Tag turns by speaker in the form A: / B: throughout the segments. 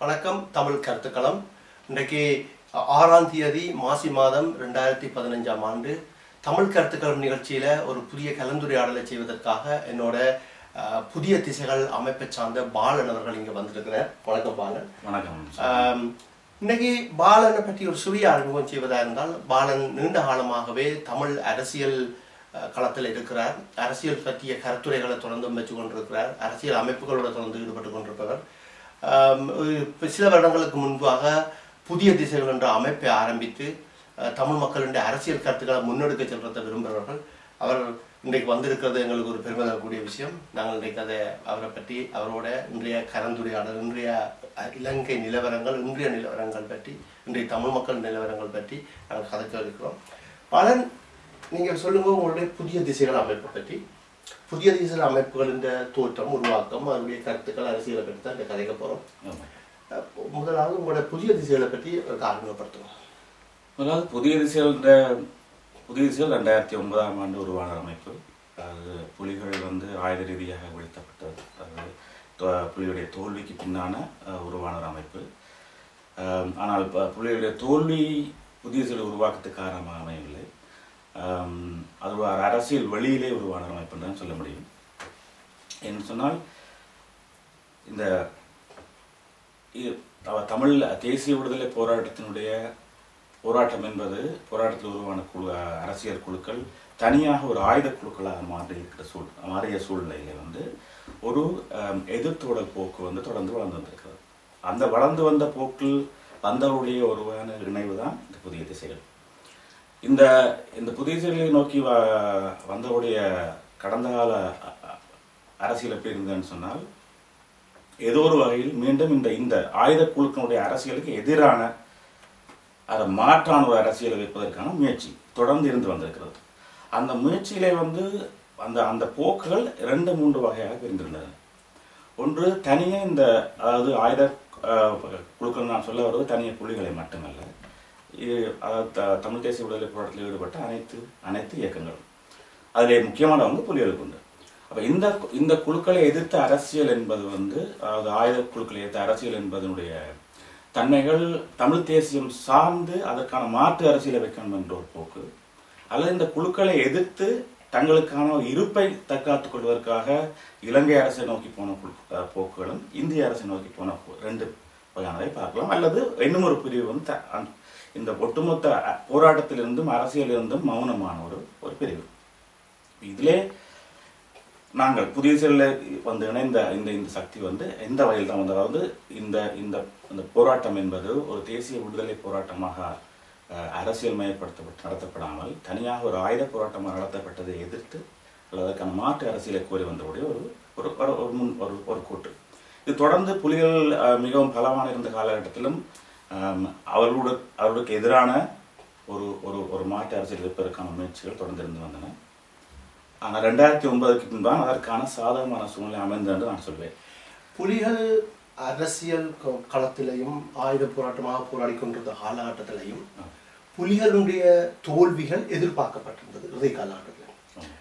A: வணக்கம் தமிழ் கருத்துக்களம். இன்றைக்கு ஆறாம் தேதி மாசி மாதம் ரெண்டாயிரத்தி பதினஞ்சாம் ஆண்டு. தமிழ் கருத்துக்களம் நிகழ்ச்சியில ஒரு புதிய கலந்துரையாடலை செய்வதற்காக என்னோட புதிய திசைகள் அமைப்பை சார்ந்த பாலன் அவர்கள் இங்க வந்திருக்கிறார். வணக்கம் பாலன்.
B: வணக்கம்.
A: இன்னைக்கு பாலனை பற்றி ஒரு சிறிய அறிமுகம் செய்வதா இருந்தால் பாலன் நீண்ட காலமாகவே தமிழ் அரசியல் களத்தில் இருக்கிறார். அரசியல் பற்றிய கருத்துரைகளை தொடர்ந்து வச்சு கொண்டிருக்கிறார் அரசியல் அமைப்புகளோட தொடர்ந்து ஈடுபட்டு கொண்டிருப்பவர். சில வருடங்களுக்கு முன்பாக புதிய திசைகள் என்ற அமைப்பை ஆரம்பித்து தமிழ் மக்களுடைய அரசியல் கருத்துக்களை முன்னெடுக்க செல்றதை விரும்புகிறவர்கள் அவர் இன்றைக்கு வந்திருக்கிறது எங்களுக்கு ஒரு பெருமை தரக்கூடிய விஷயம். நாங்கள் இன்றைக்கு அதை அவரை பற்றி அவரோட இன்றைய கலந்துரையாடல் இன்றைய இலங்கை நிலவரங்கள் இன்றைய நிலவரங்கள் பற்றி இன்றைய தமிழ் மக்கள் நிலவரங்கள் பற்றி நாங்கள் கதைக்க இருக்கிறோம். பலன் நீங்கள் சொல்லுங்க உங்களுடைய புதிய திசைகள் அமைப்பை பற்றி. புதிய திசைகள் அமைப்புகளின் தோற்றம் உருவாக்கம் அதனுடைய கருத்துக்கள் அரசியலை பற்றி தான் இந்த கதைக்க போகிறோம். முதலாவது உங்களோட புதிய திசைகளை பற்றி அறிமுகப்படுத்துவோம்
B: முதலாவது புதிய திசைகள் என்ற புதிய திசைகள் ரெண்டாயிரத்தி ஒன்பதாம் ஆண்டு உருவான அமைப்பு. அது புலிகள் வந்து ஆயுத ரீதியாக வீழ்த்தப்பட்டது. அது புலிகளுடைய தோல்விக்கு பின்னான உருவான ஒரு அமைப்பு. ஆனால் ப- புலிகளுடைய தோல்வி புதிய திசைகள் உருவாக்கத்துக்கு காரணமாக அமையவில்லை அது ஒரு அரசியல் வெளியிலே உருவான ஒரு அமைப்புன்னு தான் சொல்ல முடியும். என்று சொன்னால் இந்த தமிழ் தேசிய விடுதலை போராட்டத்தினுடைய போராட்டம் என்பது போராட்டத்தில் உருவான குழு அரசியல் குழுக்கள் தனியாக ஒரு ஆயுத குழுக்களாக மாறி இருக்கிற சூழ் மாறிய சூழ்நிலையில வந்து ஒரு எதிர்த்தோட போக்கு வந்து தொடர்ந்து வளர்ந்து வந்திருக்கிறது. அந்த வளர்ந்து வந்த போக்கில் வந்தவருடைய ஒருவான இணைவு தான் இந்த புதிய திசைகள். இந்த இந்த புதிய நோக்கி வ வந்தவுடைய கடந்த கால அரசியல் எப்படி இருந்ததுன்னு சொன்னால் ஏதோ ஒரு வகையில் மீண்டும் இந்த இந்த ஆயுத குழுக்களுடைய அரசியலுக்கு எதிரான அதை மாற்றான ஒரு அரசியலை வைப்பதற்கான முயற்சி தொடர்ந்து இருந்து வந்திருக்கிறது. அந்த முயற்சியிலே வந்து அந்த அந்த போக்குகள் இரண்டு மூன்று வகையாக பிரிந்திருந்தன. ஒன்று தனியே இந்த அதாவது ஆயுத குழுக்கள் நான் சொல்ல வருவது தனிய புலிகளை மட்டுமல்ல. தமிழ் தேசிய விடுதலை போராட்டத்தில் ஈடுபட்ட அனைத்து அனைத்து இயக்கங்களும். அதில் முக்கியமானவங்க புலிகளுக்கு உண்டு. அப்போ இந்த இந்த குழுக்களை எதிர்த்த அரசியல் என்பது வந்து அதாவது ஆயுத குழுக்களை எதிர்த்த அரசியல் என்பதனுடைய தன்மைகள் தமிழ் தேசியம் சார்ந்து அதற்கான மாற்று அரசியலை வைக்கணும் என்ற ஒரு போக்கு. அல்லது இந்த குழுக்களை எதிர்த்து தங்களுக்கான இருப்பை தற்காத்துக் கொள்வதற்காக இலங்கை அரசை நோக்கி போன போக்குகளும் இந்திய அரசை நோக்கி போன போ- ரெண்டு வகையானதை பார்க்கலாம். அல்லது இன்னும் ஒரு பிரிவு வந்து இந்த ஒட்டுமொத்த போராட்டத்திலிருந்தும் அரசியலிருந்தும் மௌனமான ஒரு ஒரு பிரிவு. இதிலே நாங்கள் புதிய செயலில் வந்து இணைந்த இந்த இந்த சக்தி வந்து எந்த வகையில் தான் வந்து அதாவது இந்த இந்த இந்த போராட்டம் என்பது ஒரு தேசிய விடுதலை போராட்டமாக அரசியல் மயப்படுத்தப்பட்டு நடத்தப்படாமல் தனியாக ஒரு ஆயுத போராட்டமாக நடத்தப்பட்டதை எதிர்த்து அல்லது அதற்கான மாற்று அரசியலை கோரி வந்தவுடைய ஒரு ஒரு ஒரு ஒரு முன் ஒரு ஒரு கூட்டு. இது தொடர்ந்து புலிகள் மிகவும் பலமான இருந்த காலகட்டத்திலும் அவர்களோட அவர்களுக்கு எதிரான ஒரு ஒரு ஒரு மாற்று அரசியல் வைப்பதற்கான முயற்சிகள் தொடர்ந்து இருந்து வந்தன. ஆனால் ரெண்டாயிரத்தி ஒன்பதுக்கு பின்பான் அதற்கான சாதகமான சூழ்நிலை அமைந்தது என்று நான் சொல்வேன்.
A: புலிகள் அரசியல் களத்திலையும் ஆயுத போராட்டமாக போராடி கொண்டிருந்த காலகட்டத்திலையும் புலிகளுடைய தோல்விகள் எதிர்பார்க்கப்பட்டிருந்தது. இறுதி காலகட்டத்தில்.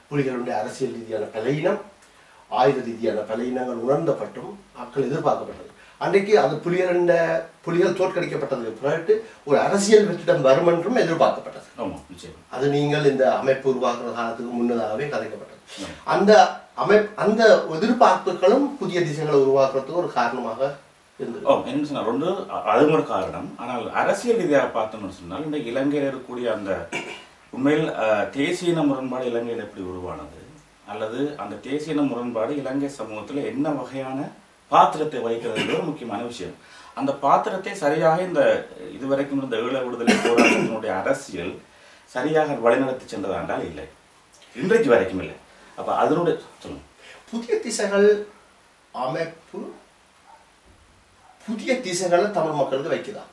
A: புலிகளுடைய அரசியல் ரீதியான பலையினம் ஆயுத ரீதியான பலையினங்கள் உணர்ந்தப்பட்டும் மக்கள் எதிர்பார்க்கப்பட்டது. அன்றைக்கு அது புலிகளுடைய புலிகள் தோற்கடிக்கப்பட்டதுக்கு பிறகு ஒரு அரசியல் வெற்றிடம் வரும் என்றும் எதிர்பார்க்கப்பட்டது அது நீங்கள் இந்த அமைப்பு உருவாக்குற காலத்துக்கு முன்னதாகவே கதைக்கப்பட்டது. அந்த அமைப் அந்த எதிர்பார்ப்புகளும் புதிய திசைகளை உருவாக்குறதுக்கு ஒரு காரணமாக இருந்தது.
B: என்ன சொன்னார்? ஒன்று அ- அதுவும் ஒரு காரணம். ஆனால் அரசியல் ரீதியாக பார்த்தோம்னு சொன்னால் இந்த இலங்கையில் இருக்கக்கூடிய அந்த உண்மையில் தேசிய முரண்பாடு இலங்கையில் எப்படி உருவானது? அல்லது அந்த தேசிய இன முரண்பாடு இலங்கை சமூகத்தில் என்ன வகையான பாத்திரத்தை வகிக்கிறது ஒரு முக்கியமான விஷயம். அந்த பாத்திரத்தை சரியாக இந்த இதுவரைக்கும் இருந்த ஈழ விடுதலை போராட்டத்தினுடைய அரசியல் சரியாக வழிநடத்தி சென்றதாண்டால் இல்லை. இன்றைக்கு வரைக்கும் இல்லை. அப்ப அதனுடைய சொல்லுங்க.
A: புதிய திசைகள் அமைப்பு புதிய திசைகளை தமிழ் மக்களுக்கு வைக்குதா?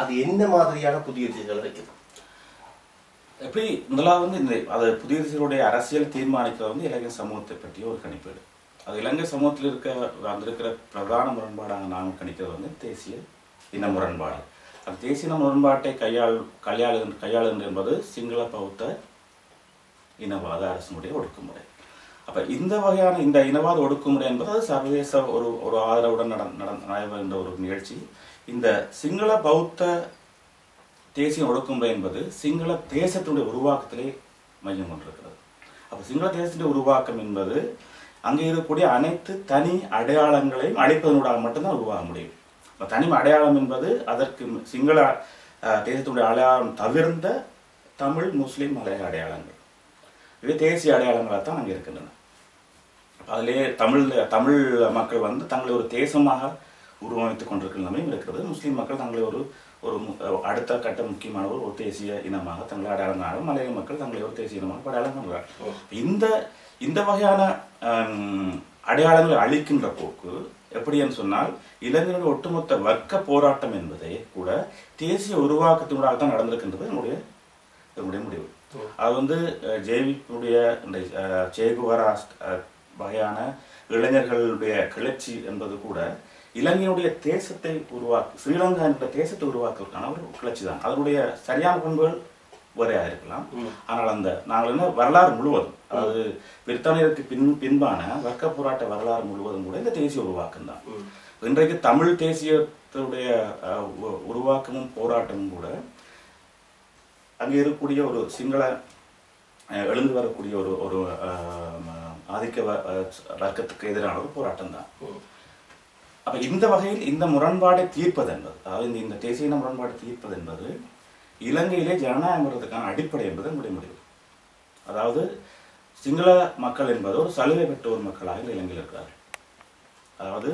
A: அது என்ன மாதிரியான புதிய திசைகளை வைக்குது?
B: எப்படி முதலாவது வந்து இந்த அது புதிய அரசியல் தீர்மானிக்கிறது வந்து இலங்கை சமூகத்தை பற்றிய ஒரு கணிப்பீடு. அது இலங்கை சமூகத்தில் இருக்க வந்திருக்கிற பிரதான முரண்பாடாக நாங்கள் கணிக்கிறது வந்து தேசிய இன முரண்பாடு. அந்த தேசிய இன முரண்பாட்டை கையாள் கையாளுகின்ற கையாளுகின்ற என்பது சிங்கள பௌத்த இனவாத அரசினுடைய ஒடுக்குமுறை. அப்போ இந்த வகையான இந்த இனவாத ஒடுக்குமுறை என்பது அது சர்வதேச ஒரு ஒரு ஆதரவுடன் நட நட- நடைபெறுகின்ற ஒரு நிகழ்ச்சி. இந்த சிங்கள பௌத்த தேசிய ஒடுக்குமுறை என்பது சிங்கள தேசத்தினுடைய உருவாக்கத்திலே மையம் கொண்டிருக்கிறது. அப்போ சிங்கள தேசத்தினுடைய உருவாக்கம் என்பது அங்கே இருக்கக்கூடிய அனைத்து தனி அடையாளங்களையும் அழிப்பதனூடாக மட்டும்தான் உருவாக முடியும். இப்போ தனி அடையாளம் என்பது அதற்கு சிங்கள தேசத்தினுடைய அடையாளம் தவிர்ந்த தமிழ் முஸ்லீம் மலைய அடையாளங்கள். இது தேசிய அடையாளங்களாக தான் அங்கே இருக்கின்றன. அதிலே தமிழ் தமிழ் மக்கள் வந்து தங்களை ஒரு தேசமாக உருவமைத்துக் கொண்டிருக்கிற நிலைமையும் இருக்கிறது. முஸ்லீம் மக்கள் தங்களை ஒரு ஒரு அடுத்த கட்ட முக்கியமான ஒரு தேசிய இனமாக தங்களை அடையாளம் மலைய மக்கள் தங்களை ஒரு தேசிய இனமாக அடையாளம் காண்கிறார் இந்த இந்த வகையான அடையாளங்களை அழிக்கின்ற போக்கு எப்படி என்று சொன்னால் இளைஞர்களுடைய ஒட்டுமொத்த வர்க்க போராட்டம் என்பதே கூட தேசிய உருவாக்கத்தினூடாக தான் நடந்திருக்கின்றது என்னுடைய என்னுடைய முடிவு. அது வந்து ஜேவிப்புடைய இந்த வகையான இளைஞர்களுடைய கிளர்ச்சி என்பது கூட இலங்கையினுடைய தேசத்தை உருவாக்கு ஸ்ரீலங்கா என்ற தேசத்தை உருவாக்குவதற்கான ஒரு கிளர்ச்சி தான். அதனுடைய சரியான பண்புகள் வேறையா இருக்கலாம். ஆனால் அந்த நாங்கள் என்ன வரலாறு முழுவதும் அதாவது பிரித்தானியருக்கு பின் பின்பான வர்க்க போராட்ட வரலாறு முழுவதும் கூட இந்த தேசிய உருவாக்கம் தான். இன்றைக்கு தமிழ் உ- உருவாக்கமும் போராட்டமும் கூட அங்கே இருக்கக்கூடிய ஒரு சிங்கள எழுந்து வரக்கூடிய ஒரு ஒரு ஆதிக்க வர்க்கத்துக்கு எதிரான ஒரு போராட்டம் தான். அப்ப இந்த வகையில் இந்த முரண்பாடை தீர்ப்பது என்பது அதாவது இந்த- தேசிய முரண்பாடை தீர்ப்பது என்பது இலங்கையிலே ஜனநாயகம் வருவதற்கான அடிப்படை என்பது என்னுடைய முடிவு. அதாவது சிங்கள மக்கள் என்பது ஒரு சலுகை பெற்ற ஒரு மக்களாக இலங்கையில் இருக்கிறார்கள். அதாவது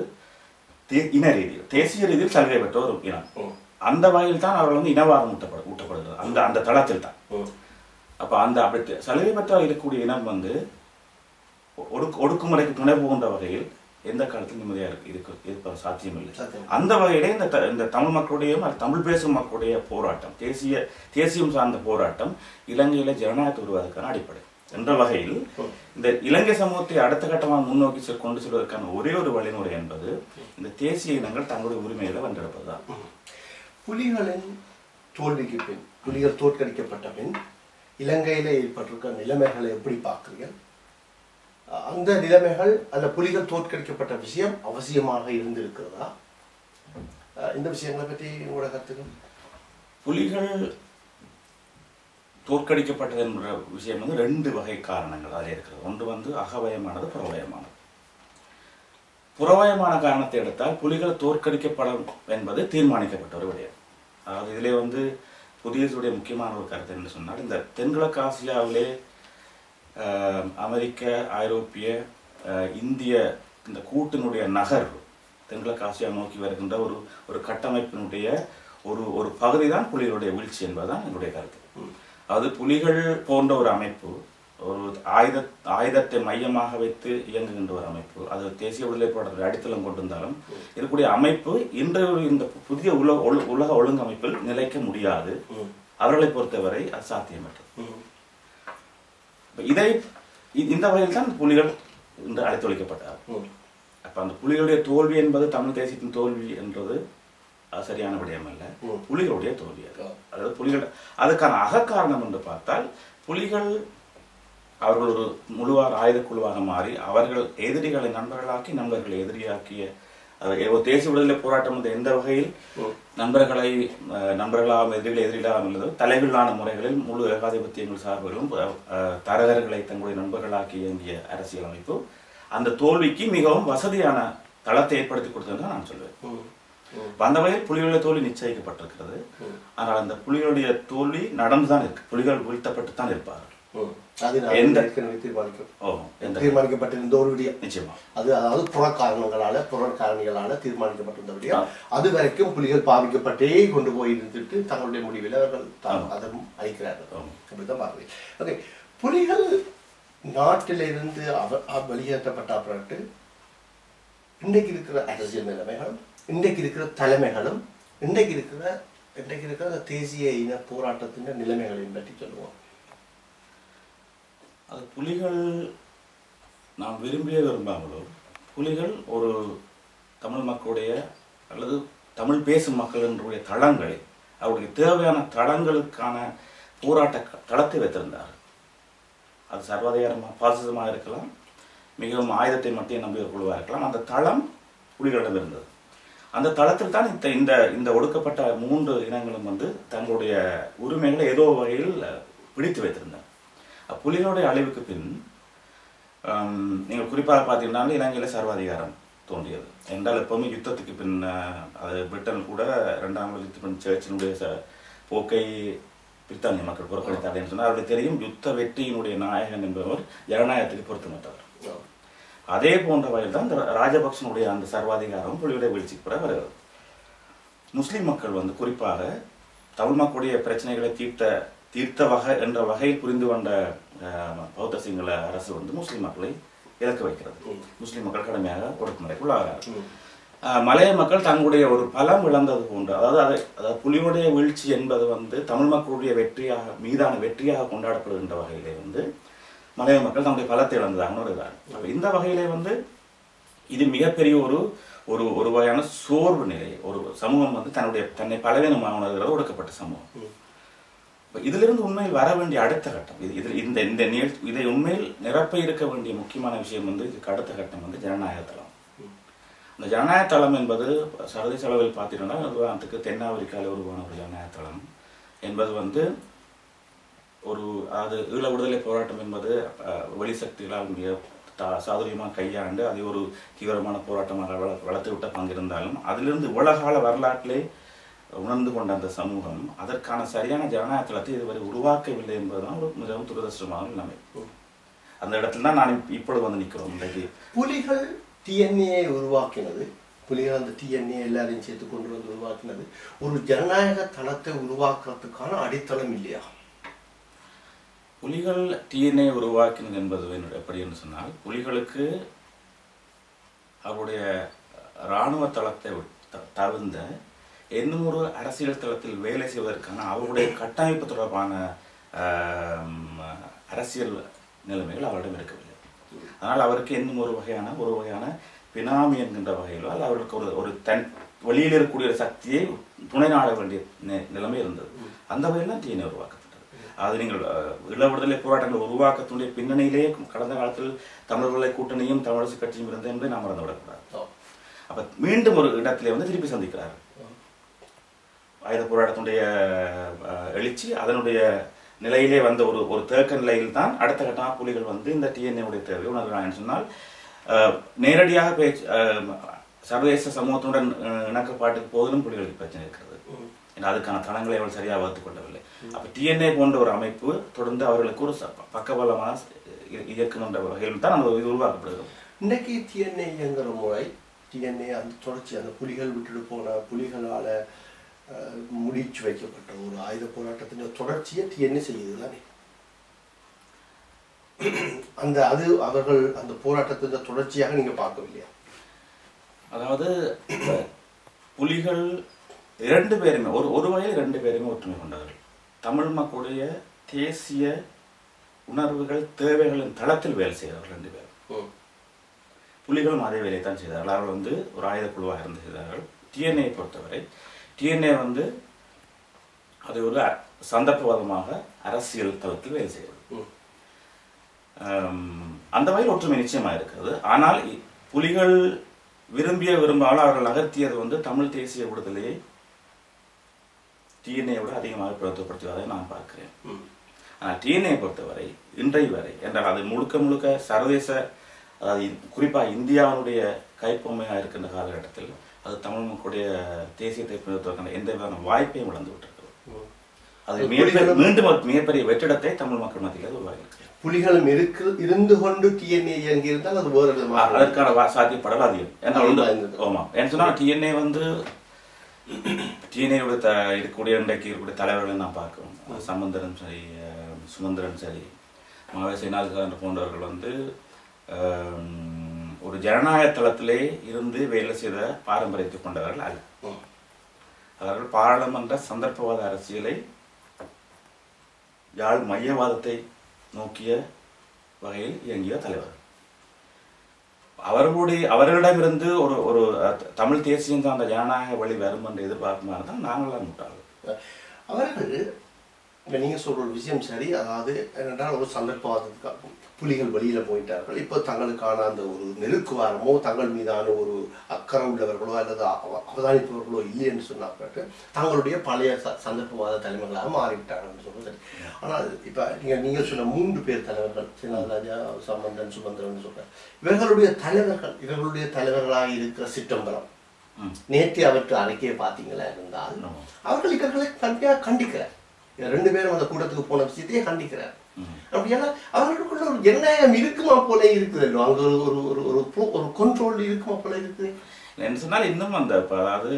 B: இன ரீதியில் தேசிய ரீதியில் சலுகை பெற்ற ஒரு இனம். அந்த வகையில் தான் அவர்கள் வந்து இனவாதம் ஊட்டப்படு ஊட்டப்படுகிறது. அந்த அந்த தளத்தில் தான். அப்ப அந்த அப்படி சலுகை பெற்ற இருக்கக்கூடிய இனம் வந்து ஒடுக்கு ஒடுக்குமுறைக்கு துணை போகின்ற வகையில் எந்த காலத்தில் நிம்மதியா இருக்கு. இருக்கு இருப்பது
A: சாத்தியம்.
B: அந்த வகையிலே இந்த இந்த தமிழ் மக்களுடைய தமிழ் பேசும் மக்களுடைய போராட்டம் தேசிய தேசியம் சார்ந்த போராட்டம் இலங்கையில ஜனநாயகத்தை உருவாவதற்கான அடிப்படை. என்ற வகையில் இந்த இலங்கை சமூகத்தை அடுத்த கட்டமாக முன்னோக்கி கொண்டு செல்வதற்கான ஒரே ஒரு வழிமுறை என்பது இந்த தேசிய இனங்கள் தங்களுடைய உரிமைகளை வென்றெடுப்பதுதான்.
A: புலிகளின் தோல்விக்கு பின் புலிகள் தோற்கடிக்கப்பட்ட பின் இலங்கையில ஏற்பட்டிருக்க நிலைமைகளை எப்படி பார்க்கிறீர்கள்? அந்த நிலைமைகள் அல்ல புலிகள் தோற்கடிக்கப்பட்ட விஷயம் அவசியமாக இருந்திருக்கிறதா? இந்த விஷயங்களை பற்றி உங்களோட கருத்துக்கள்
B: புலிகள் தோற்கடிக்கப்பட்டது என்ற விஷயம் வந்து ரெண்டு வகை காரணங்கள் அதில் இருக்கிறது. ஒன்று வந்து அகவயமானது புறவயமானது. புறவயமான காரணத்தை எடுத்தால் புலிகள் தோற்கடிக்கப்படும் என்பது தீர்மானிக்கப்பட்ட ஒரு விடயம். அதாவது இதிலே வந்து புதியதுடைய முக்கியமான ஒரு கருத்து என்ன சொன்னால் இந்த தென்கிழக்கு ஆசியாவிலே அமெரிக்க ஐரோப்பிய இந்திய இந்த கூட்டினுடைய நகர்வு தென்கிழக்கு ஆசியா நோக்கி வருகின்ற ஒரு ஒரு கட்டமைப்பினுடைய ஒரு ஒரு பகுதி தான் புலிகளுடைய வீழ்ச்சி என்பதுதான் என்னுடைய கருத்து. அது புலிகள் போன்ற ஒரு அமைப்பு ஒரு ஆயுத ஆயுதத்தை மையமாக வைத்து இயங்குகின்ற ஒரு அமைப்பு அது தேசிய விடுதலை போராட்டத்தில் அடித்தளம் கொண்டிருந்தாலும் இருக்கக்கூடிய அமைப்பு இன்று இந்த புதிய உலக ஒழு- உலக ஒழுங்கமைப்பில் நிலைக்க முடியாது. அவர்களை பொறுத்தவரை அது சாத்தியமற்றது. இதை இந்த வகையில் தான் புலிகள் இன்று அழைத்தொழிக்கப்பட்டார் அப்ப அந்த புலிகளுடைய தோல்வி என்பது தமிழ் தேசியத்தின் தோல்வி என்றது அது சரியான விடயம் அல்ல. புலிகளுடைய தோல்வி அது. அதாவது புலிகள் அதுக்கான அகக்காரணம் என்று பார்த்தால் புலிகள் அவர்கள் ஒரு முழுவார் ஆயுத குழுவாக மாறி அவர்கள் எதிரிகளை நண்பர்களாக்கி நண்பர்களை எதிரியாக்கிய அது ஒரு தேசிய விடுதலை போராட்டம் வந்து எந்த வகையில் நண்பர்களை அஹ், நண்பர்களாகவும் எதிரிகளை எதிரிகளாகவும் உள்ளது தலைகளான முறைகளில் முழு ஏகாதிபத்தியங்கள் சார்பிலும் தரகர்களை தங்களுடைய நண்பர்களாக்கி இயங்கிய அரசியல் அமைப்பு அந்த தோல்விக்கு மிகவும் வசதியான தளத்தை ஏற்படுத்தி கொடுத்ததுன்னு தான் நான் சொல்லுவேன் இப்ப அந்த வகையில் புலிகளுடைய தோல்வி நிச்சயிக்கப்பட்டிருக்கிறது. ஆனால் அந்த புலிகளுடைய தோல்வி நடந்துதான் இருக்கு. புலிகள் வீழ்த்தப்பட்டு தான் இருப்பார்கள்
A: அது நான்
B: எந்த-
A: ஏற்கனவே தீர்மானிக்க
B: ஓ எந்த
A: தீர்மானிக்கப்பட்டிருந்த ஒரு விடயம். அது அதாவது புற காரணங்களால புற காரணிகளால தீர்மானிக்கப்பட்டிருந்த விடயம். அது வரைக்கும் புலிகள் பாவிக்கப்பட்டே கொண்டு போய் இருந்துட்டு தங்களுடைய முடிவில் அவர்கள் தா- அதை அளிக்கிறார்கள்
B: ஆமா.
A: அப்படித்தான் பார்க்கிறேன் ஓகே. புலிகள் நாட்டிலிருந்து அவ வெளியேற்றப்பட்ட பிறகு இன்றைக்கு இருக்கிற அரசியல் நிலைமைகளும் இன்றைக்கு இருக்கிற தலைமைகளும் இன்றைக்கு இருக்கிற இன்றைக்கு இருக்கிற தேசிய இன போராட்டத்தின் நிலைமைகளையும் பற்றி சொல்லுவோம்.
B: அது புலிகள் நாம் விரும்பிய விரும்பாமலோ புலிகள் ஒரு தமிழ் மக்களுடைய அல்லது தமிழ் பேசும் மக்களினுடைய தளங்களை அவருடைய தேவையான தளங்களுக்கான போராட்ட க- தளத்தை வைத்திருந்தார். அது சர்வாதிகாரமாக பாசிசமாக இருக்கலாம் மிகவும் ஆயுதத்தை மட்டும் நம்பிய குழுவாக இருக்கலாம் அந்த தளம் புலிகளிடம் இருந்தது. அந்த தளத்தில் தான் இந்த இந்த இந்த ஒடுக்கப்பட்ட மூன்று இனங்களும் வந்து தங்களுடைய உரிமைகளை ஏதோ வகையில் பிடித்து வைத்திருந்தன. புலிகளுடைய அழிவுக்கு பின் நீங்கள் குறிப்பாக பார்த்தீங்கன்னா இலங்கையில் சர்வாதிகாரம் தோன்றியது. என்றால் எப்பவுமே யுத்தத்துக்கு பின் அது பிரிட்டன் கூட ரெண்டாம் யுத்த பின் சேர்ச்சினுடைய ச- போக்கை பிரித்தானிய மக்கள் புறக்கணித்தார் என்று சொன்னால் அவருக்கு தெரியும் யுத்த வெற்றியினுடைய நாயகன் என்பவர் ஜனநாயகத்துக்கு பொருத்தமற்றவர். அதே போன்ற வகையில் தான் இந்த ராஜபக்சனுடைய அந்த சர்வாதிகாரம் புலியுடைய வீழ்ச்சிக்கு பிற வருகிறது. முஸ்லீம் மக்கள் வந்து குறிப்பாக தமிழ் மக்களுடைய பிரச்சனைகளை தீர்த்த தீர்த்த வகை என்ற வகையில் புரிந்து கொண்ட பௌத்த சிங்கள அரசு வந்து முஸ்லிம் மக்களை இழக்க வைக்கிறது. முஸ்லிம் மக்கள் கடுமையாக ஒடுக்குமுறைக்கு உள்ளாகிறார்கள் அஹ், மலைய மக்கள் தங்களுடைய ஒரு பலம் இழந்தது போன்று அதாவது அதை அதாவது புலியுடைய வீழ்ச்சி என்பது வந்து தமிழ் மக்களுடைய வெற்றியாக மீதான வெற்றியாக கொண்டாடப்படுகின்ற வகையிலே வந்து மலைய மக்கள் தங்களுடைய பலத்தை இழந்ததாக வருகிறார் அப்ப இந்த வகையிலே வந்து இது மிகப்பெரிய ஒரு ஒரு ஒரு வகையான சோர்வு நிலை ஒரு சமூகம் வந்து தன்னுடைய தன்னை பலவீனமாக உணர்கிறது ஒடுக்கப்பட்ட சமூகம். இதிலிருந்து உண்மையில் வர வேண்டிய அடுத்த கட்டம். இது இதில் இந்த இந்த நிகழ்ச்சி இதை உண்மையில் நிரப்ப இருக்க வேண்டிய முக்கியமான விஷயம் வந்து இதுக்கு அடுத்த கட்டம் வந்து ஜனநாயக தளம். இந்த ஜனநாயக தளம் என்பது சர்வதேச அளவில் பார்த்தீங்கன்னா உதாரணத்துக்கு தென்னாப்பிரிக்காவில் உருவான ஒரு ஜனநாயக தளம். என்பது வந்து ஒரு அது ஈழ விடுதலை போராட்டம் என்பது வெளி சக்திகளால் மிக சாதுரியமாக கையாண்டு அதை ஒரு தீவிரமான போராட்டமாக வள வளர்த்து விட்ட பங்கிருந்தாலும் அதிலிருந்து உலகால வரலாற்றிலே உணர்ந்து கொண்ட அந்த சமூகம் அதற்கான சரியான ஜனநாயக தளத்தை இதுவரை உருவாக்கவில்லை என்பதுதான் ஒரு மிகவும் துரதிருஷ்டமான நிலைமை. அந்த இடத்துல தான் நான் இப்ப- இப்பொழுது வந்து நிற்கிறோம் இன்றைக்கு.
A: புலிகள் டிஎன்ஏ உருவாக்கினது புலிகள் அந்த டிஎன்ஏ எல்லாரையும் சேர்த்து கொண்டு வந்து உருவாக்கினது ஒரு ஜனநாயக தளத்தை உருவாக்குறதுக்கான அடித்தளம் இல்லையா?
B: புலிகள் டிஎன்ஏ உருவாக்கினது என்பது எப்படி என்று சொன்னால் புலிகளுக்கு அவருடைய இராணுவ தளத்தை தவிர்ந்த இன்னும் ஒரு அரசியல் தளத்தில் வேலை செய்வதற்கான அவருடைய கட்டமைப்பு தொடர்பான அரசியல் நிலைமைகள் அவரிடம் இருக்கவில்லை. அதனால் அவருக்கு இன்னும் ஒரு வகையான ஒரு வகையான பினாமி என்கின்ற வகையிலோ அல்ல அவருக்கு ஒரு ஒரு தன் வெளியில் இருக்கக்கூடிய ஒரு சக்தியை துணை நாட வேண்டிய நிலைமை இருந்தது. அந்த வகையில் தான் டிஎன்ஏ உருவாக்கப்பட்டது. அது நீங்கள் இள விடுதலை போராட்டங்கள் உருவாக்கத்துடைய பின்னணியிலே கடந்த காலத்தில் தமிழர்களை கூட்டணியும் தமிழரசு கட்சியும் இருந்தது என்பதை நாம் மறந்துவிடக்கூடாது. அப்ப மீண்டும் ஒரு இடத்திலே வந்து திருப்பி சந்திக்கிறார். ஆயுத போராட்டத்தினுடைய அஹ், எழுச்சி அதனுடைய நிலையிலே வந்த ஒரு ஒரு தேக்க நிலையில் தான் அடுத்த கட்டமாக புலிகள் வந்து இந்த டிஎன்ஏ உடைய தேவை. உணர்கிறாங்கன்னு சொன்னால் நேரடியாக பேச்சு சர்வதேச சமூகத்துடன் இணக்கப்பாட்டுக்கு போதிலும் புலிகளுக்கு பிரச்சனை இருக்கிறது. ஏன்னா அதுக்கான தளங்களை அவர்கள் சரியாக வகுத்துக் கொள்ளவில்லை. அப்ப டிஎன்ஏ போன்ற ஒரு அமைப்பு தொடர்ந்து அவர்களுக்கு ஒரு பக்கபலமாக இ- இயக்கம் என்ற வகையில் தான் நம்ம இது உருவாக்கப்படுகிறது.
A: இன்னைக்கு டிஎன்ஏங்கிற முறை டிஎன்ஏ அந்த தொடர்ச்சி அந்த புலிகள் விட்டுட்டு போன புலிகளால முடிச்சு வைக்கப்பட்ட ஒரு ஆயுத போராட்டத்தின் தொடர்ச்சியை டிஎன்ஏ செய்யுது தானே அந்த அது அவர்கள் அந்த போராட்டத்தின் தொடர்ச்சியாக நீங்க பார்க்கவில்லையா?
B: அதாவது புலிகள் இரண்டு பேருமே ஒரு ஒரு வகையில் இரண்டு பேருமே ஒற்றுமை கொண்டவர்கள். தமிழ் மக்களுடைய தேசிய உணர்வுகள் தேவைகளின் தளத்தில் வேலை செய்தவர்கள் ரெண்டு பேரும். புலிகளும் அதே வேலையை தான் செய்தார்கள். அவர்கள் வந்து ஒரு ஆயுத குழுவாக இருந்து செய்தார்கள். டிஎன்ஏ பொறுத்தவரை டிஎன்ஏ வந்து அது ஒரு சந்தர்ப்பவாதமாக அரசியல் தளத்தில் வேலை செய்கிறது. அந்த வகையில் ஒற்றுமை நிச்சயமாக இருக்கிறது. ஆனால் புலிகள் விரும்பிய விரும்பாலும் அவர்கள் நகர்த்தியது வந்து தமிழ் தேசிய விடுதலையை டிஎன்ஏ விட அதிகமாக பிரயோகப்படுத்துவதை நான் பார்க்கிறேன். ஆனால் டிஎன்ஏ பொறுத்தவரை இன்றை வரை என்றால் அது முழுக்க முழுக்க சர்வதேச அதாவது குறிப்பாக இந்தியாவுடைய கைப்பொம்மையாக இருக்கின்ற காலகட்டத்தில் அது தமிழ் மக்களுடைய தேசியத்தை பிரதித்துவதற்கான எந்த விதமான வாய்ப்பையும் இழந்து விட்டிருக்கிறது. அது மீண்டும் மிகப்பெரிய வெற்றிடத்தை தமிழ் மக்கள் மத்தியில் உருவாகியிருக்கிறது
A: புலிகளும் இருக்கு இருந்து கொண்டு டிஎன்ஏ இயங்கி இருந்தால் அது வேறு விதமாக
B: அதற்கான சாத்தியப்படல் அதிகம். ஏன்னா வந்து
A: அதிகமா இருந்தது.
B: ஆமா. ஏன்னு சொன்னா டிஎன்ஏ வந்து டிஎன்ஏயோட த இருக்கக்கூடிய இன்றைக்கு இருக்கக்கூடிய தலைவர்களை நான் பார்க்கிறோம். சம்பந்தரன் சரி சுமந்திரன் சரி மாவே சேனாதிகாரன் போன்றவர்கள் வந்து ஒரு ஜனநாயக தளத்திலே இருந்து வேலை செய்த பாரம்பரியத்தை கொண்டவர்கள் அல்ல. அவர்கள் பாராளுமன்ற சந்தர்ப்பவாத அரசியலை யாழ் மையவாதத்தை நோக்கிய வகையில் இயங்கிய தலைவர். அவர்களுடைய அவர்களிடமிருந்து ஒரு ஒரு தமிழ் தேசியம் சார்ந்த ஜனநாயக வழி வரும் என்று எதிர்பார்க்குமாறு தான் நாங்களாம் முட்டாள்கள்.
A: அவர்கள் இப்போ நீங்கள் சொல்ற ஒரு விஷயம் சரி அதாவது என்னென்றால் ஒரு சந்தர்ப்பவாதத்துக்கு புலிகள் வெளியில போயிட்டார்கள் இப்போ தங்களுக்கான அந்த ஒரு நெருக்குவாரமோ தங்கள் மீதான ஒரு அக்கறை உள்ளவர்களோ அல்லது அவ- அவதானிப்பவர்களோ இல்லை என்று சொன்னாப்பிட்டு தங்களுடைய பழைய ச- சந்தர்ப்பவாத தலைவர்களாக மாறிவிட்டார்கள் சொல்றது சரி ஆனால் இப்போ நீங்கள் நீங்கள் சொன்ன மூன்று பேர் தலைவர்கள் சீனாராஜா சம்பந்தன் சுமந்திரன் சொல்ற இவர்களுடைய தலைவர்கள் இவர்களுடைய தலைவர்களாக இருக்கிற சிற்றம்பலம்
B: ம்.
A: நேற்று அவற்றை அறிக்கையை பார்த்தீங்களா இருந்தால். அவர்கள் இவர்களை கண்டிப்பாக கண்டிக்கிறார் ரெண்டு பேரும் அந்த கூட்டத்துக்கு போன விஷயத்தையே கண்டிக்கிறார்.
B: ம்.
A: அப்படியானா அவர்களுக்குள்ள ஒரு ஜனநாயகம் இருக்குமா போல இருக்குதல்லோ அங்க ஒரு ஒரு ஒரு ஒரு கண்ட்ரோல் இருக்குமா போல இருக்குது?
B: என்ன சொன்னால் இன்னும் அந்த அதாவது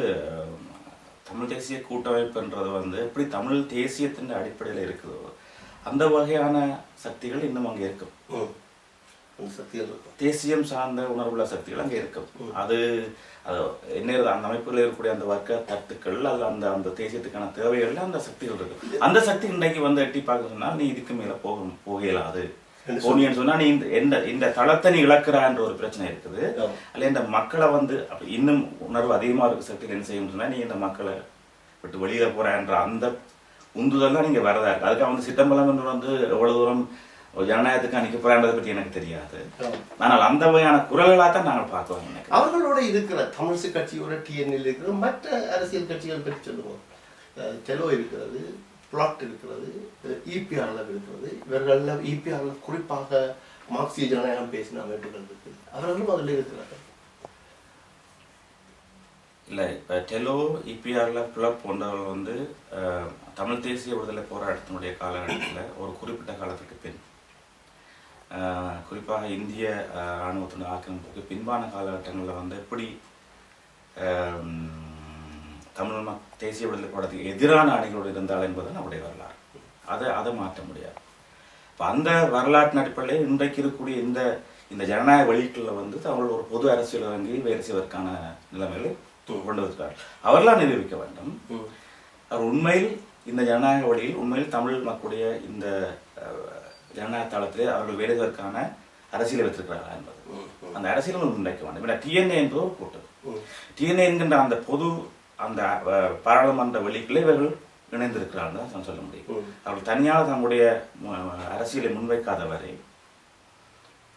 B: தமிழ் தேசிய கூட்டமைப்புன்றது வந்து எப்படி தமிழ் தேசியத்தின் அடிப்படையில் இருக்குதோ அந்த வகையான சக்திகள் இன்னும் அங்கே இருக்கும்.
A: சக்திகள் இருக்கும்.
B: தேசியம் சார்ந்த உணர்வுள்ள சக்திகள் அங்கே இருக்கும். அது அது என்ன அந்த அமைப்புகளில் இருக்கக்கூடிய அந்த வர்க்க தட்டுக்கள் அல்ல அந்த அந்த தேசியத்துக்கான தேவைகள்ல அந்த சக்திகள் இருக்கு அந்த சக்தி இன்றைக்கு வந்து எட்டி பார்க்க சொன்னா நீ இதுக்கு மேல போக போக இயலாது
A: என்ன
B: போனியன்னு சொன்னா நீ இந்த இந்த இந்த தளத்தை நீ இழக்கிறான்ற ஒரு பிரச்சனை இருக்குது. அல்ல இந்த மக்களை வந்து இன்னும் உணர்வு அதிகமா இருக்க சக்தியில் என்ன செய்யணும்னு சொன்னா நீ இந்த மக்களை விட்டு வெளியில போறன்ற அந்த உந்துதல் தான் நீங்க வரதா இருக்கு. அதுக்காக வந்து சித்தம்பலம் வந்து எவ்வளவு தூரம் ஒரு ஜனநாயகத்துக்கு அன்னைக்கு போறான்றதை பற்றி எனக்கு தெரியாது. ஆனால் அந்த வகையான குரல்களா தான் நாங்கள் பார்க்கலாம் எனக்கு.
A: அவர்களோட இருக்கிற தமிழிசை கட்சியோட டிஎன்எல் இருக்கிற மற்ற அரசியல் கட்சிகள் பற்றி சொல்லுவோம். டெலோ இருக்கிறது பிளாட் இருக்கிறது இபிஆர்ல இருக்கிறது. இவர்கள்ல இபிஆர்ல குறிப்பாக மார்க்சிய ஜனநாயகம் பேசின அமைப்புகள் இருக்குது அவர்களும் அதில் இருக்கிறார்கள்.
B: இல்ல இப்ப டெலோ இபிஆர்ல பிளப் போன்றவர்கள் வந்து தமிழ் தேசிய விடுதலை போராட்டத்தினுடைய காலகட்டத்தில் ஒரு குறிப்பிட்ட காலத்துக்கு பின் குறிப்பாக இந்திய அஹ், ராணுவத்தினுடைய ஆக்கிரமிப்புக்கு பின்பான காலகட்டங்களில் வந்து எப்படி தமிழ் மக் தேசிய விடுதலை போராட்டத்துக்கு எதிரான அணிகளோடு இருந்தால் என்பது நம்முடைய வரலாறு. அதை அதை மாற்ற முடியாது. இப்போ அந்த வரலாற்றின் அடிப்படையில் இன்றைக்கு இருக்கக்கூடிய இந்த இந்த ஜனநாயக வெளியீட்டில் வந்து தமிழ் ஒரு பொது அரசியல் அரங்கில் வேறு செய்வதற்கான நிலைமைகளை கொண்டு வந்திருக்கிறார். அவர்களாம் நிரூபிக்க வேண்டும். அவர் உண்மையில் இந்த ஜனநாயக வழியில் உண்மையில் தமிழ் மக்களுடைய இந்த ஜனநாயக தளத்திலே அவர்கள் வேலைவதற்கான அரசியலை வைத்திருக்கிறார்களா என்பது. அந்த அரசியலை முன்வைக்க வேண்டும் டிஎன்ஏ என்பது ஒரு கூட்டம். டிஎன்ஏ என்கின்ற அந்த பொது அந்த பாராளுமன்ற வெளிக்குள்ளே இவர்கள் இணைந்திருக்கிறார்கள் தான் சொல்ல முடியும். அவர்கள் தனியாக தங்களுடைய அரசியலை முன்வைக்காத வரை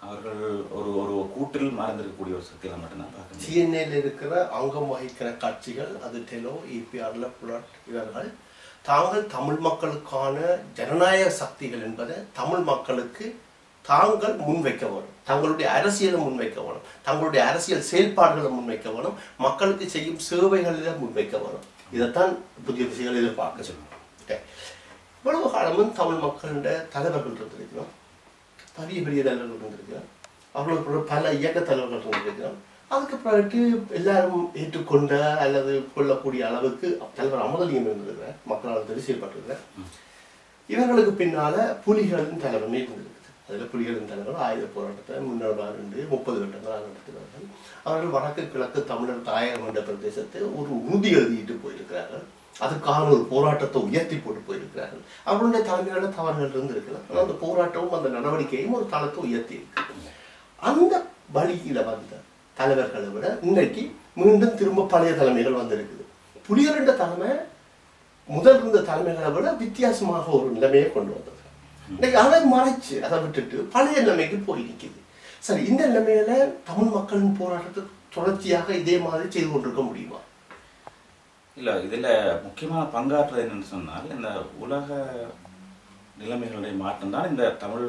B: அவர்கள் ஒரு ஒரு கூட்டில் மறந்திருக்கக்கூடிய ஒரு சக்தியில மட்டும்தான் பார்க்க முடியும்
A: சிஎன்ஏல இருக்கிற அங்கம் வகிக்கிற கட்சிகள் அது டெலோ இபிஆர்ல புலட் இவர்கள் தாங்கள் தமிழ் மக்களுக்கான ஜனநாயக சக்திகள் என்பதை தமிழ் மக்களுக்கு தாங்கள் முன்வைக்க வேணும் தங்களுடைய அரசியலை முன்வைக்க வேணும் தங்களுடைய அரசியல் செயல்பாடுகளை முன்வைக்க வேணும் மக்களுக்கு செய்யும் சேவைகளில் முன்வைக்க வேணும் இதைத்தான் புதிய விஷயங்கள் எதிர்பார்க்க சொல்லணும் இவ்வளவு காலமும் தமிழ் மக்களுடைய தலைவர்கள் இருந்திருக்கிறோம். பெரிய பெரிய தலைவர்கள் இருந்திருக்கிறோம். அவர்களுக்கு பல இயக்க தலைவர்கள் இருந்திருக்கிறோம். அதுக்கு பிறகு எல்லாரும் ஏற்றுக்கொண்ட அல்லது கொள்ளக்கூடிய அளவுக்கு தலைவர் அமுதலிங்கம் இருந்திருக்கிறார் மக்களால் தெரிவு இவர்களுக்கு பின்னால புலிகளின் தலைவமே இருந்திருக்குது அதில் புலிகளின் தலைவர் ஆயுத போராட்டத்தை முன்னோடாக இருந்து முப்பது வருடங்களாக நடத்துகிறார்கள் அவர்கள் வடக்கு கிழக்கு தமிழர் தாயகம் என்ற பிரதேசத்தை ஒரு உறுதி எழுதிட்டு போயிருக்கிறார்கள். அதுக்கான ஒரு போராட்டத்தை உயர்த்தி போட்டு போயிருக்கிறார்கள். அவருடைய தலைமையில தவறுகள் இருந்திருக்கிறது ஆனால் அந்த போராட்டமும் அந்த நடவடிக்கையும் ஒரு தளத்தை உயர்த்தி இருக்கு. அந்த வழியில வந்த தலைவர்களை விட இன்னைக்கு மீண்டும் திரும்ப பழைய தலைமைகள் வந்திருக்குது. புலிகளின் தலைமை முதல் இருந்த தலைமைகளை விட வித்தியாசமாக ஒரு நிலைமையை கொண்டு வந்தது. இன்னைக்கு அதை மறைச்சு அதை விட்டுட்டு பழைய நிலைமைக்கு போய் நிற்குது சரி இந்த நிலைமையில தமிழ் மக்களின் போராட்டத்தை தொடர்ச்சியாக இதே மாதிரி செய்து கொண்டிருக்க முடியுமா?
B: இல்ல இதுல முக்கியமான பங்காற்றுறது என்னன்னு சொன்னால் இந்த உலக நிலைமைகளுடைய மாற்றம் தான் இந்த தமிழ்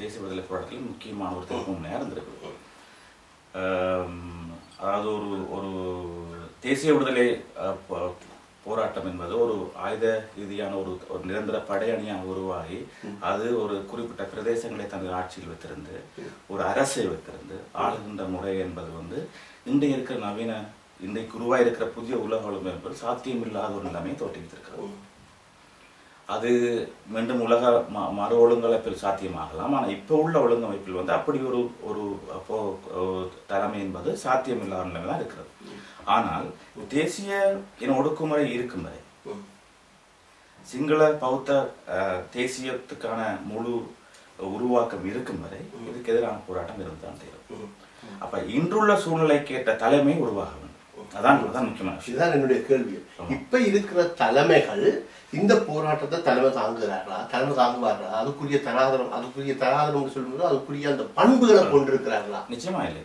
B: தேசிய விடுதலை போராட்டத்தில் முக்கியமான ஒரு திருப்பம் இருந்திருக்கு அதாவது ஒரு ஒரு தேசிய விடுதலை போராட்டம் என்பது ஒரு ஆயுத ரீதியான ஒரு ஒரு நிரந்தர படையணியாக உருவாகி அது ஒரு குறிப்பிட்ட பிரதேசங்களை தனது ஆட்சியில் வைத்திருந்து ஒரு அரசை வைத்திருந்து ஆளுகின்ற முறை என்பது வந்து இன்றைய இருக்கிற நவீன இன்றைக்கு உருவாயிருக்கிற புதிய உலக ஒழுங்கமைப்பு சாத்தியமில்லாத ஒரு நிலைமையை தோற்றுவித்திருக்கிறது. அது மீண்டும் உலக மறு ஒழுங்கமைப்பில் சாத்தியமாகலாம். ஆனால் இப்போ உள்ள ஒழுங்கமைப்பில் வந்து அப்படி ஒரு ஒரு தலைமை என்பது சாத்தியமில்லாத நிலைமை தான் இருக்கிறது. ஆனால் தேசிய இன ஒடுக்குமுறை இருக்கும் வரை சிங்கள பௌத்த தேசியத்துக்கான முழு உருவாக்கம் இருக்கும் வரை இதுக்கு எதிரான போராட்டம் இருந்துதான் தீரும். அப்ப இன்றுள்ள சூழ்நிலைக்கு ஏற்ற தலைமை உருவாக வேண்டும். அதான் அதான் முக்கியமான விஷயம்.
A: என்னுடைய கேள்வி. இப்ப இருக்கிற தலைமைகள் இந்த போராட்டத்தை தலைமை தாங்குகிறார்களா தலைமை தாங்குவார்களா அதுக்குரிய தராதரம் அதுக்குரிய தராதரம் சொல்லும்போது அதுக்குரிய அந்த பண்புகளை கொண்டிருக்கிறார்களா?
B: நிச்சயமா இல்லை.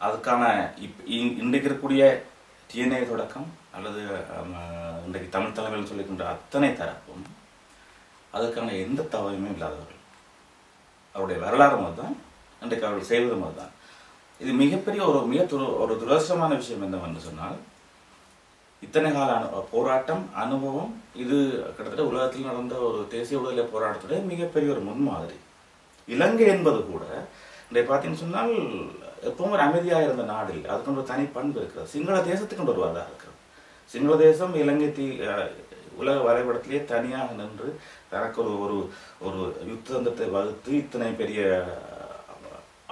B: அதுக்கான இப் இன்றைக்கு இருக்கக்கூடிய டிஎன்ஏ தொடக்கம் அல்லது இன்றைக்கு தமிழ் தலைமையில் சொல்லிக்கின்ற அத்தனை தரப்பும் அதுக்கான எந்த தவறுமே இல்லாதவர்கள். அவருடைய வரலாறு தான் இன்றைக்கு அவர்கள் செய்வது தான் இது மிகப்பெரிய ஒரு மிக துரு ஒரு துரதிருஷ்டமான விஷயம் என்னவென்று சொன்னால் இத்தனை கால அனு போராட்டம் அனுபவம் இது கிட்டத்தட்ட உலகத்தில் நடந்த ஒரு தேசிய விடுதலை போராட்டத்துடைய மிகப்பெரிய ஒரு முன்மாதிரி. இலங்கை என்பது கூட இன்றைய பார்த்தீங்கன்னு சொன்னால் எப்பவும் ஒரு அமைதியாக இருந்த நாடில் இல்லை அதுக்கு ஒரு தனி பண்பு இருக்கிறது. சிங்கள தேசத்துக்கு ஒரு வரலாறு இருக்கிறது. சிங்கள தேசம் இலங்கை தீ உலக வரைபடத்திலேயே தனியாக நின்று தனக்கு ஒரு ஒரு ஒரு யுத்தந்தத்தை வகுத்து இத்தனை பெரிய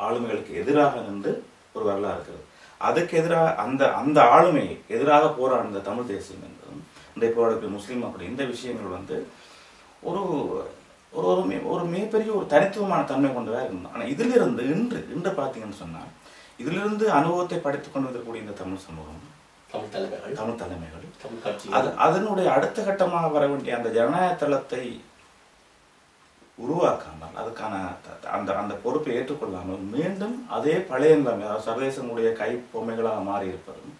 B: ஆளுமைகளுக்கு எதிராக நின்று ஒரு வரலாறு இருக்கிறது. அதுக்கு எதிராக அந்த அந்த ஆளுமையை எதிராக போராடின தமிழ் தேசியம் என்பதும் இன்றைய போராடக்கூடிய முஸ்லீம் அப்படி இந்த விஷயங்கள் வந்து ஒரு ஒரு ஒரு மிக- ஒரு மிகப்பெரிய ஒரு தனித்துவமான தன்மை கொண்டதாக இருந்தது. ஆனால் இதிலிருந்து இன்று இன்று பார்த்தீங்கன்னு சொன்னால் இதிலிருந்து அனுபவத்தை படித்துக் கொண்டு வந்திருக்கக்கூடிய இந்த தமிழ் சமூகம்
A: தமிழ் தலைமைகள்
B: தமிழ் தலைமைகள் அது அதனுடைய அடுத்த கட்டமாக வர வேண்டிய அந்த ஜனநாயக தளத்தை உருவாக்காமல் அதுக்கான அந்த அந்த பொறுப்பை ஏற்றுக்கொள்ளாமல் மீண்டும் அதே பழைய நிலைமை அதாவது சர்வதேசனுடைய கை பொம்மைகளாக மாறி இருப்பதும்.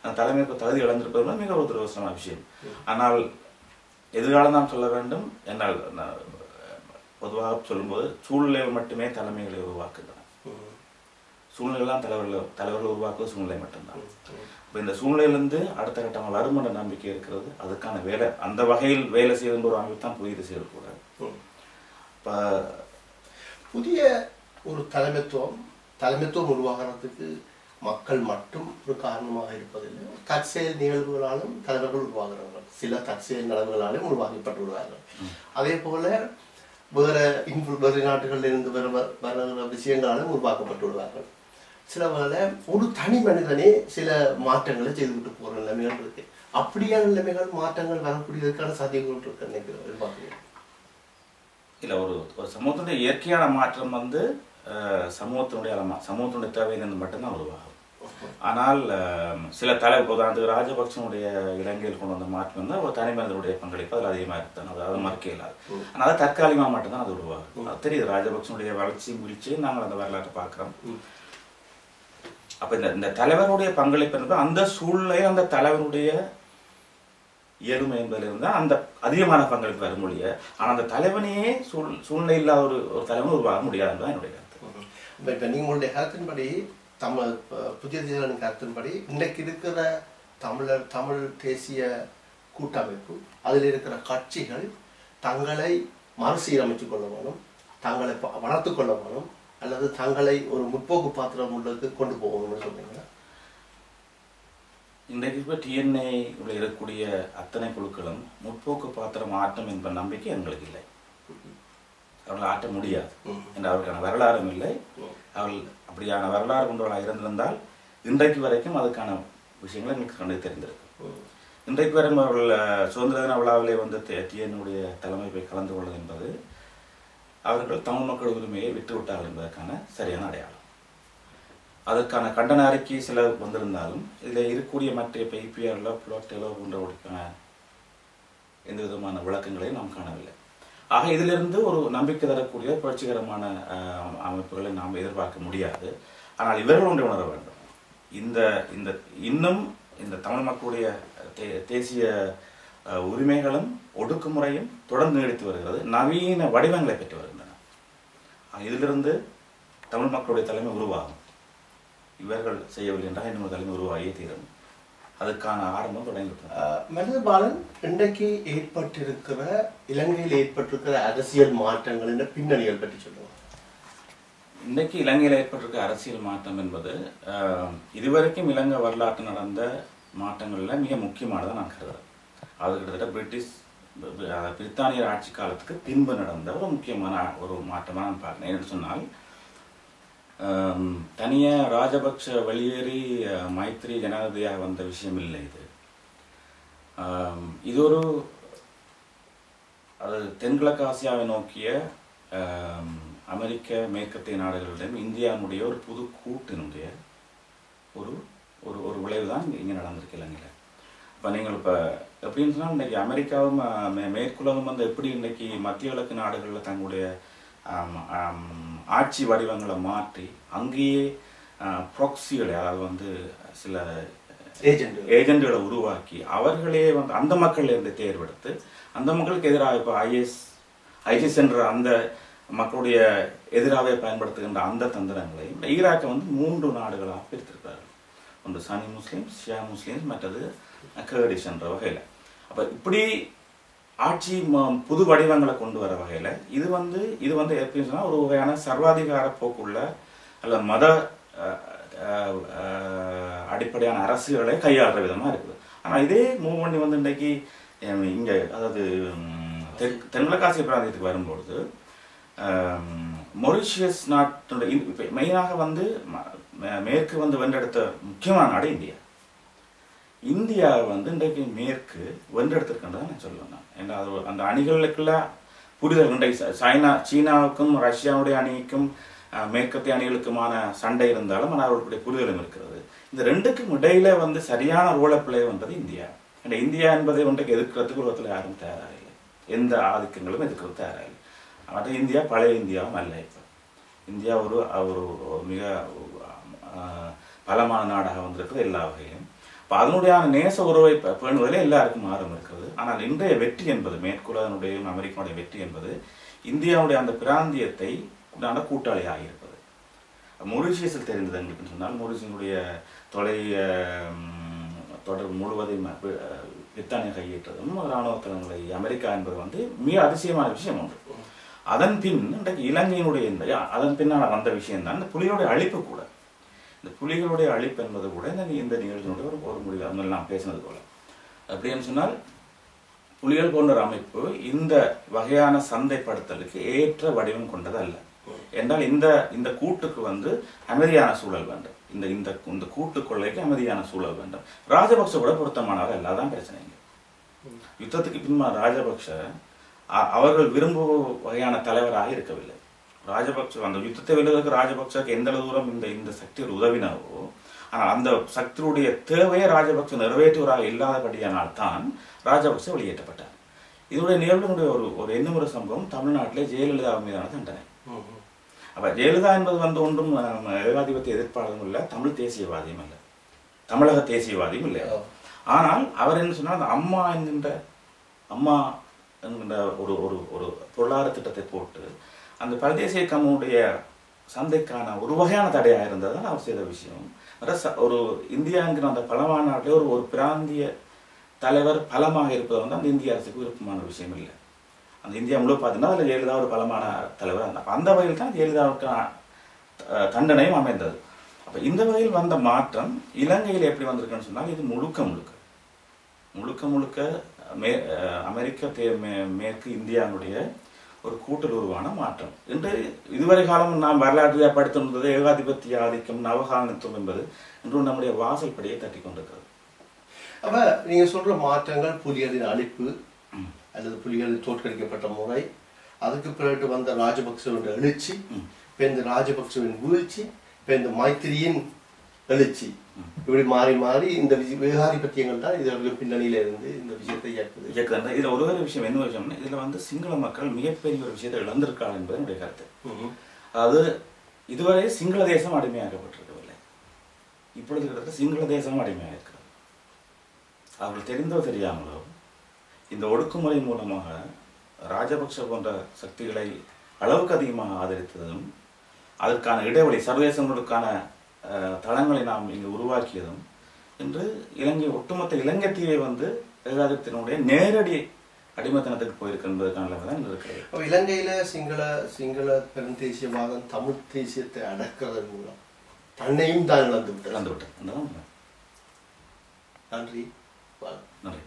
B: அந்த தலைமைக்கு தகுதி இழந்திருப்பதும் மிக ஒரு துரவசமான விஷயம் ஆனால் எதிர்காலம் நாம் சொல்ல வேண்டும் என்னால் பொதுவாக சொல்லும்போது சூழ்நிலைகள் மட்டுமே தலைமைகளை உருவாக்குகின்றன. சூழ்நிலைலாம் தலைவர்கள் தலைவர்கள் உருவாக்குவது சூழ்நிலை மட்டும்தான். இப்போ இந்த சூழ்நிலையிலிருந்து அடுத்த கட்டமாக வரும் என்ற நம்பிக்கை இருக்கிறது அதுக்கான வேலை அந்த வகையில் வேலை செய்கின்ற ஒரு அமைப்பு தான் புதிய
A: ம்.
B: இப்போ
A: புதிய ஒரு தலைமைத்துவம் தலைமைத்துவம் உருவாகிறதுக்கு மக்கள் மட்டும் ஒரு காரணமாக இருப்பதில்லை. தற்செயல் நிகழ்வுகளாலும் தலைவர்கள் உருவாகிறார்கள். சில தற்செயல் நிகழ்வுகளாலும் உருவாக்கப்பட்டு விடுவார்கள் அதே போல வேற இன்பு வெளிநாட்டுகளில் இருந்து வர வருகிற விஷயங்களாலும் உருவாக்கப்பட்டு விடுவார்கள் சில வேளை ஒரு தனி மனிதனே சில மாற்றங்களை செய்துவிட்டு போகிற நிலைமைகள் இருக்கு. அப்படியான நிலைமைகள் மாற்றங்கள் வரக்கூடியதற்கான சாத்தியங்கள் இருக்கு நினைக்கிறேன்
B: இல்லை ஒரு ஒரு சமூகத்தினுடைய இயற்கையான மாற்றம் வந்து சமூகத்தினுடைய சமூகத்தினுடைய தேவையிலிருந்து மட்டும்தான் உருவாகும். ஆனால் சில தலை உதாரணத்துக்கு ராஜபக்சனுடைய இலங்கையில் கொண்டு வந்த மாற்றம் வந்து ஒரு தனி மனிதனுடைய பங்களிப்பு அதில் அதிகமாக இருக்குது அது அதை மறுக்க இல்லாது. ஆனால் அது தற்காலிகமாக மட்டும்தான் அது உருவாகும். அது தெரியுது ராஜபக்சனுடைய வளர்ச்சி வீழ்ச்சி நாங்கள் அந்த வரலாற்றை பார்க்குறோம். அப்போ இந்த இந்த தலைவருடைய பங்களிப்பு என்பது அந்த சூழ்நிலையில் அந்த தலைவருடைய இயலுமை என்பதிலிருந்து தான் அந்த அதிகமான பங்களிப்பு வர முடிய ஆனால் அந்த தலைவனையே சூழ் சூழ்நிலை இல்லாத ஒரு ஒரு தலைவன் உருவாக முடியாது என்பது என்னுடைய கருத்து.
A: இப்போ இப்போ நீங்களுடைய கருத்தின்படி தமிழ் புதிய தேசியர்களின் கருத்தின்படி இன்றைக்கு இருக்கிற தமிழர் தமிழ் தேசிய கூட்டமைப்பு அதில் இருக்கிற கட்சிகள் தங்களை மறுசீரமைத்துக் கொள்ள வேணும் தங்களை வளர்த்து கொள்ள வேணும் அல்லது தங்களை ஒரு முற்போக்கு பாத்திரம் உள்ளதுக்கு கொண்டு போகணும்னு சொன்னீங்கன்னா
B: இன்றைக்கு இப்போ டிஎன்ஏ இருக்கக்கூடிய அத்தனை குழுக்களும் முற்போக்கு பாத்திரம் ஆட்டம் என்ப நம்பிக்கை எங்களுக்கு இல்லை. அவர்கள் ஆட்ட முடியாது. என்ற அவர்களுக்கான வரலாறும் இல்லை. அவர்கள் அப்படியான வரலாறு கொண்டவர்களாக இருந்திருந்தால் இன்றைக்கு வரைக்கும் அதுக்கான விஷயங்கள் எங்களுக்கு கண்டு தெரிந்திருக்கு. இன்றைக்கு வரும் அவர்கள் சுதந்திர தின விழாவிலே வந்து டிஎன்னுடைய தலைமை போய் கலந்து கொள்வது என்பது அவர்கள் தமிழ் மக்கள் உரிமையை விட்டு விட்டார்கள் என்பதற்கான சரியான அடையாளம். அதற்கான கண்டன அறிக்கை சில வந்திருந்தாலும் இதில் இருக்கக்கூடிய மற்ற இப்போ இபிஆர்ல புலோட்டெலோ போன்றவற்றுக்கான எந்த விதமான விளக்கங்களையும் நாம் காணவில்லை. ஆக இதிலிருந்து ஒரு நம்பிக்கை தரக்கூடிய புரட்சிகரமான அமைப்புகளை நாம் எதிர்பார்க்க முடியாது. ஆனால் இவர்கள் ஒன்றை உணர வேண்டும். இந்த இந்த இன்னும் இந்த தமிழ் மக்களுடைய தே- தேசிய உரிமைகளும் ஒடுக்குமுறையும் தொடர்ந்து நீடித்து வருகிறது. நவீன வடிவங்களை பெற்று வருகின்றன. இதிலிருந்து தமிழ் மக்களுடைய தலைமை உருவாகும். இவர்கள் செய்யவில்லை என்றால் இன்னொரு தலைமை உருவாகியே தீரும். அதுக்கான ஆரம்பம் தொடங்கிவிட்டது.
A: மனிதபாலன் இன்றைக்கு ஏற்பட்டிருக்கிற இலங்கையில் ஏற்பட்டிருக்கிற அரசியல் மாற்றங்களின் பின்னணிகள் பற்றி சொல்லுங்க
B: இன்றைக்கு இலங்கையில் ஏற்பட்டிருக்க அரசியல் மாற்றம் என்பது இதுவரைக்கும் இலங்கை வரலாற்று நடந்த மாற்றங்களில் மிக முக்கியமானதை நான் கருதுறேன். அது கிட்டத்தட்ட பிரிட்டிஷ் பிரித்தானியர் ஆட்சி காலத்துக்கு பின்பு நடந்த ஒரு முக்கியமான ஒரு மாற்றமாக நான் பார்க்கிறேன். ஏன்னு சொன்னால் தனியாக தனியா ராஜபக்ஷ வெளியேறி மைத்ரி ஜனாதிபதியாக வந்த விஷயம் இல்லை இது இது ஒரு அது தென்கிழக்கு ஆசியாவை நோக்கிய அமெரிக்க மேற்கத்திய நாடுகளிடம் இந்தியாவுடைய ஒரு புது கூட்டினுடைய ஒரு ஒரு ஒரு விளைவு தான் இங்கே நடந்திருக்கு இலங்கையில். இப்போ நீங்கள் இப்போ எப்படின்னு சொன்னால் இன்னைக்கு அமெரிக்காவும் மேற்குலகம் வந்து எப்படி இன்னைக்கு மத்திய கிழக்கு நாடுகளில் தங்களுடைய ஆட்சி வடிவங்களை மாற்றி அங்கேயே ப்ராக்சிகளை அதாவது வந்து சில
A: ஏஜென்ட்
B: ஏஜென்ட்களை உருவாக்கி அவர்களே வந்து அந்த மக்கள்ல இருந்து தேர்வெடுத்து அந்த மக்களுக்கு எதிராக இப்போ ஐஎஸ் ஐஎஸ் என்ற அந்த மக்களுடைய எதிராகவே பயன்படுத்துகின்ற அந்த தந்திரங்களையும் ஈராக்கை வந்து மூன்று நாடுகளாக பிரித்திருக்கிறார்கள். ஒன்று சனி முஸ்லிம்ஸ் ஷியா முஸ்லிம்ஸ் மற்றது கேர்டிஷ் என்ற வகையில். அப்போ இப்படி ஆட்சி ம- புது வடிவங்களை கொண்டு வர வகையில் இது வந்து இது வந்து எப்படின்னு சொன்னால் ஒரு வகையான சர்வாதிகார போக்குள்ள அல்ல மத அடிப்படையான அரசியலை கையாளுற விதமாக இருக்குது. ஆனால் இதே மூவ் வந்து இன்றைக்கி இங்கே அதாவது தென் தென்கிழக்காசிய பிராந்தியத்துக்கு வரும்பொழுது மொரிஷியஸ் நாட்டுடைய மெயினாக வந்து ம- மேற்கு வந்து வென்றெடுத்த முக்கியமான நாடு இந்தியா. இந்தியா வந்து இன்றைக்கு மேற்கு வென்றெடுத்திருக்கின்றதை நான் சொல்லுவேன் நான். ஏன்னா அது அந்த அணிகளுக்குள்ள புரிதல் இன்றைக்கு ச- சைனா சீனாவுக்கும் ரஷ்யாவுடைய அணிக்கும் மேற்கத்திய அணிகளுக்குமான சண்டை இருந்தாலும் ஆனால் அவர்களுடைய புரிதலும் இருக்கிறது. இந்த ரெண்டுக்கும் இடையில வந்து சரியான ரோலை பிளே வந்தது இந்தியா. ஏன்னா இந்தியா என்பதை ஒன்றைக்கு எதிர்க்கிறதுக்கு உலகத்தில் யாரும் தயாராக இல்லை எந்த ஆதிக்கங்களும் எதிர்க்கிறது தயாராக இல்லை ஆனால் இந்தியா பழைய இந்தியாவும் அல்ல இப்போ. இந்தியா ஒரு ஒரு மிக பலமான நாடாக வந்திருக்கிறது எல்லா வகையிலும். இப்போ அதனுடைய நேச உறவை பேணுவதில் எல்லாருக்கும் ஆர்வம் இருக்கிறது. ஆனால் இன்றைய வெற்றி என்பது மேற்குலகனுடைய அமெரிக்காவுடைய வெற்றி என்பது இந்தியாவுடைய அந்த பிராந்தியத்தை உண்டான கூட்டாளியாக இருப்பது. மொரிஷியஸில் தெரிந்தது எங்களுக்கு சொன்னால் மொரிஷியனுடைய தொலை தொடர்பு முழுவதையும் பிரித்தானியா கையேற்றதும் இராணுவ தளங்களை அமெரிக்கா என்பது வந்து மிக அதிசயமான விஷயம் ஒன்று. அதன் பின் இன்றைக்கு இலங்கையினுடைய இந்த அதன் பின்னால் வந்த விஷயம் தான் இந்த புலிகளுடைய அழிப்பு கூட. இந்த புலிகளுடைய அழிப்பு என்பது கூட இந்த இந்த நிகழ்ச்சியினுடைய ஒரு ஒரு முடிவு. அங்கே நான் பேசினது போல. அப்படின்னு சொன்னால் புலிகள் போன்ற ஒரு அமைப்பு இந்த வகையான சந்தைப்படுத்தலுக்கு ஏற்ற வடிவம் கொண்டது அல்ல என்றால் இந்த இந்த கூட்டுக்கு வந்து அமைதியான சூழல் வேண்டும். இந்த இந்த இந்த கூட்டு கொள்ளைக்கு அமைதியான சூழல் வேண்டும். ராஜபக்ச கூட பொருத்தமானவர் அல்ல அதான் பிரச்சனைங்க யுத்தத்துக்கு பின்மா ராஜபக்ஷ அ- அவர்கள் விரும்பும் வகையான தலைவராக இருக்கவில்லை. ராஜபக்ச அந்த யுத்தத்தை வெல்வதற்கு ராஜபக்சக்கு எந்த தூரம் இந்த இந்த சக்திகள் உதவினாவோ ஆனால் அந்த சக்தியுடைய தேவையை ராஜபக்ச நிறைவேற்றுவராக இல்லாதபடியானால் தான் ராஜபக்ச வெளியேற்றப்பட்டார். இதனுடைய நிகழ்வினுடைய ஒரு ஒரு எண்ணுமுறை சம்பவம் தமிழ்நாட்டிலே ஜெயலலிதா மீதான தண்டனை. அப்ப ஜெயலலிதா என்பது வந்து ஒன்றும் ஏகாதிபத்திய எதிர்ப்பாளரும் இல்லை தமிழ் தேசியவாதியும் இல்லை. தமிழக தேசியவாதியும் இல்லை. ஆனால் அவர் என்ன சொன்னால் அந்த அம்மா என்கின்ற அம்மா என்கின்ற ஒரு ஒரு ஒரு பொருளாதார திட்டத்தை போட்டு அந்த பரதேசிய கம்முடைய சந்தைக்கான ஒரு வகையான தடையாக இருந்தது தான் அவர் செய்த விஷயம். ஒரு இந்தியாங்கிற அந்த பலமான நாட்டிலே ஒரு ஒரு பிராந்திய தலைவர் பலமாக இருப்பது வந்து அந்த இந்திய அரசுக்கு விருப்பமான விஷயம் இல்லை. அந்த இந்தியா முழு பார்த்தீங்கன்னா அதில் ஜெயலலிதா ஒரு பலமான தலைவர். அந்த அந்த வகையில் தான் ஜெயலலிதாவுக்கான தண்டனையும் அமைந்தது. அப்போ இந்த வகையில் வந்த மாற்றம் இலங்கையில் எப்படி வந்திருக்குன்னு சொன்னால் இது முழுக்க முழுக்க. முழுக்க முழுக்க மே அமெரிக்க தே- மே- மேற்கு இந்தியாவுடைய ஒரு கூட்டுறவான மாற்றம். இன்று இதுவரை காலம் நாம் வரலாற்றில் படித்திருந்தது ஏகாதிபத்திய ஆதிக்கம் நவகாலனித்துவம் என்பது இன்று நம்முடைய வாசல் படியை தட்டி கொண்டிருக்கிறது.
A: அப்ப நீங்க சொல்ற மாற்றங்கள் புலிகளின் அழிப்பு அல்லது புலிகள் தோற்கடிக்கப்பட்ட முறை அதுக்கு பிறகு வந்த ராஜபக்சவின் எழுச்சி இப்ப இந்த ராஜபக்சவின் வீழ்ச்சி இப்ப இந்த மைத்திரியின் எழுச்சி. இப்படி மாறி மாறி இந்த விஷ- ஏகாதிபத்தியங்கள் தான் இதற்கு பின்னணியில இருந்து இந்த விஷயத்தை இயக்குது.
B: இயக்குது. இதுல ஒரு ஒரு விஷயம் என்ன விஷயம்னா இதுல வந்து சிங்கள மக்கள் மிகப்பெரிய ஒரு விஷயத்தை இழந்திருக்காங்க என்பது என்னுடைய கருத்து. அதாவது இதுவரை சிங்கள தேசம் அடிமையாக்கப்பட்டிருக்கவில்லை. இப்பொழுது கிட்டத்தட்ட சிங்கள தேசம் அடிமையாக இருக்கிறது அவர்கள் தெரிந்தோ தெரியாமலோ இந்த ஒடுக்குமுறை மூலமாக ராஜபக்ஷ போன்ற சக்திகளை அளவுக்கு அதிகமாக ஆதரித்ததும் அதற்கான இடைவெளி சர்வதேசங்களுக்கான தளங்களை நாம் இங்கு உருவாக்கியதும் இன்று இலங்கை ஒட்டுமொத்த இலங்கை தீவை வந்து ஏகாதிபத்தினுடைய நேரடி அடிமைத்தனத்துக்கு போயிருக்கு என்பதற்கான தான் இருக்கிறது
A: அப்ப இலங்கையில சிங்கள சிங்கள பெருந்தேசியவாதம் தமிழ் தேசியத்தை அடக்கிறதன் மூலம் தன்னையும் தான் இழந்து விட்டது
B: இழந்து விட்டது.
A: நன்றி.
B: நன்றி